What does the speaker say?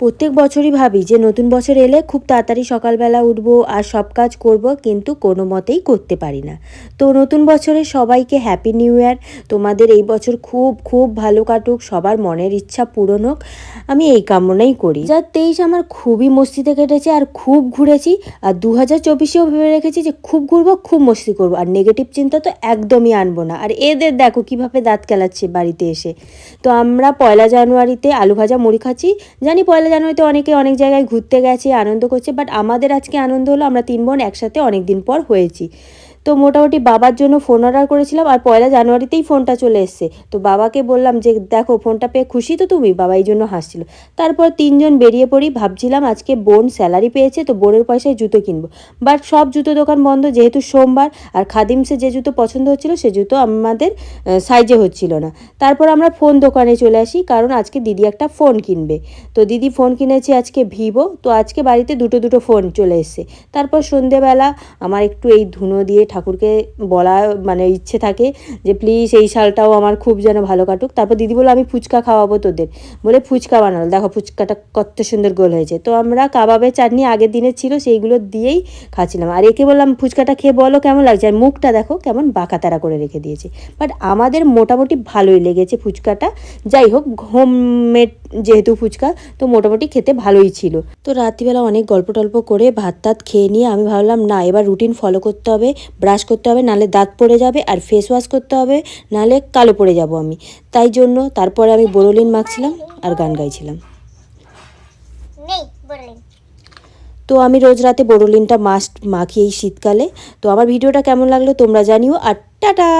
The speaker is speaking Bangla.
প্রত্যেক বছরই ভাবি যে নতুন বছর এলে খুব তাড়াতাড়ি সকালবেলা উঠবো আর সব কাজ করব, কিন্তু কোনো মতেই করতে পারি না। তো নতুন বছরে সবাইকে হ্যাপি নিউ ইয়ার তোমাদের এই বছর খুব খুব ভালো কাটুক, সবার মনের ইচ্ছা পূরণ হোক। আমি এই কামনাই করি। যা তেইশ আমার খুবই মস্তিতে কেটেছে আর খুব ঘুরেছি। আর দু হাজার চব্বিশেও ভেবে রেখেছি যে খুব ঘুরবো, খুব মস্তি করব। আর নেগেটিভ চিন্তা তো একদমই আনব না। আর এদের দেখো কীভাবে দাঁত কেলাচ্ছে বাড়িতে এসে। তো আমরা পয়লা জানুয়ারিতে আলু ভাজা মুড়ি খাচ্ছি। জানি পয়লা জানুয়ারিতে অনেকে অনেক জায়গায় ঘুরতে গেছে, আনন্দ করছে বাট আমাদের আজকে আনন্দ হলো আমরা তিন বোন একসাথে অনেক দিন পর হয়েছি। তো মোটামুটি বাবার জন্য ফোন অর্ডার করেছিলাম আর পয়লা জানুয়ারিতেই ফোনটা চলে এসছে। তো বাবাকে বললাম যে, দেখো ফোনটা পেয়ে খুশি তো তুমি? বাবা এই জন্য হাসছিল। তারপর তিনজন বেরিয়ে পড়ি, ভাবছিলাম আজকে বোন স্যালারি পেয়েছে, তো বোনের পয়সায় জুতো কিনবো। বাট সব জুতো দোকান বন্ধ, যেহেতু সোমবার, আর খাদিমসে যে জুতো পছন্দ হচ্ছিল, সে জুতো আমাদের সাইজে হচ্ছিল না। তারপর আমরা ফোন দোকানে চলে আসি, কারণ আজকে দিদি একটা ফোন কিনবে। তো দিদি ফোন কিনেছে আজকে ভিভো, তো আজকে বাড়িতে দুটো দুটো ফোন চলে এসছে। তারপর সন্ধেবেলা আমার একটু এই ধুনো দিয়ে ঠাকুরকে বলা মানে ইচ্ছে থাকে যে, প্লিজ এই সালটাও আমার খুব যেন ভালো কাটুক। তারপর দিদি বলল, আমি ফুচকা খাওয়াবো তোদের। বলে ফুচকা বানালো দেখো, ফুচকাটা কত সুন্দর গোল হয়েছে। তো আমরা কাবাবের চাটনি আগের দিনের ছিল, সেইগুলো দিয়েই খাচ্ছিলাম। আর একে বললাম, ফুচকাটা খেয়ে বলো কেমন লাগছে? আর মুখটা দেখো, কেমন বাঁকা তারা করে রেখে দিয়েছে। বাট আমাদের মোটামুটি ভালোই লেগেছে ফুচকাটা। যাই হোক, হোমমেড যেহেতু ফুচকা তো মোটামুটি খেতে ভালোই ছিল। তো রাত্রিবেলা অনেক গল্প টল্প করে ভাত টাত খেয়ে নিয়ে আমি ভাবলাম না এবার রুটিন ফলো করতে হবে ব্রাশ করতে হবে নালে দাঁত পড়ে যাবে আর ফেস ওয়াশ করতে হবে নালে কালো পড়ে যাব আমি। তাই জন্য তারপরে আমি বোরোলিন মাখছিলাম আর গান গাইছিলাম। তো আমি রোজ রাতে বোরোলিনটা মাস্ট মাখি এই শীতকালে। তো আমার ভিডিওটা কেমন লাগল তোমরা জানিও আর টাটা!